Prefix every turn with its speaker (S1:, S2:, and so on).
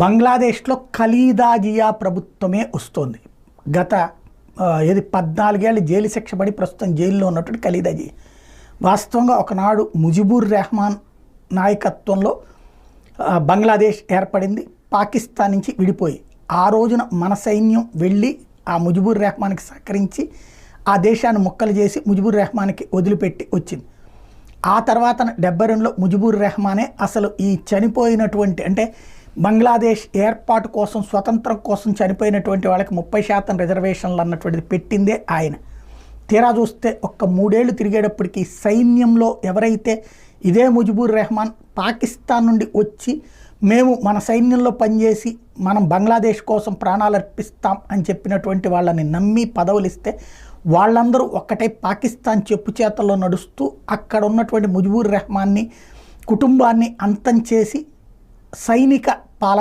S1: బంగ్లాదేశ్లో ఖలీదాజియా ప్రభుత్వమే వస్తోంది. గత ఏది పద్నాలుగేళ్ళు జైలు శిక్ష పడి ప్రస్తుతం జైల్లో ఉన్నటువంటి ఖలీదాజీ వాస్తవంగా ఒకనాడు ముజిబుర్ రెహమాన్ నాయకత్వంలో బంగ్లాదేశ్ ఏర్పడింది పాకిస్తాన్ నుంచి విడిపోయి. ఆ రోజున మన సైన్యం వెళ్ళి ఆ ముజిబుర్ రెహమాన్కి సహకరించి ఆ దేశాన్ని ముక్కలు చేసి ముజిబుర్ రెహమాన్కి వదిలిపెట్టి వచ్చింది. ఆ తర్వాత డెబ్బై రెండులో ముజిబుర్ రెహమానే అసలు ఈ చనిపోయినటువంటి అంటే బంగ్లాదేశ్ ఏర్పాటు కోసం స్వతంత్రం కోసం చనిపోయినటువంటి వాళ్ళకి ముప్పై శాతం రిజర్వేషన్లు అన్నటువంటిది పెట్టిందే ఆయన. తీరా చూస్తే ఒక్క మూడేళ్ళు తిరిగేటప్పటికి సైన్యంలో ఎవరైతే ఇదే ముజిబుర్ రెహమాన్ పాకిస్తాన్ నుండి వచ్చి మేము మన సైన్యంలో పనిచేసి మనం బంగ్లాదేశ్ కోసం ప్రాణాలు అర్పిస్తాం అని చెప్పినటువంటి వాళ్ళని నమ్మి పదవులు ఇస్తే వాళ్ళందరూ ఒక్కటే పాకిస్తాన్ చెప్పు చేతల్లో నడుస్తూ అక్కడ ఉన్నటువంటి ముజిబుర్ రెహమాన్ని కుటుంబాన్ని అంతం చేసి సైనిక పాలన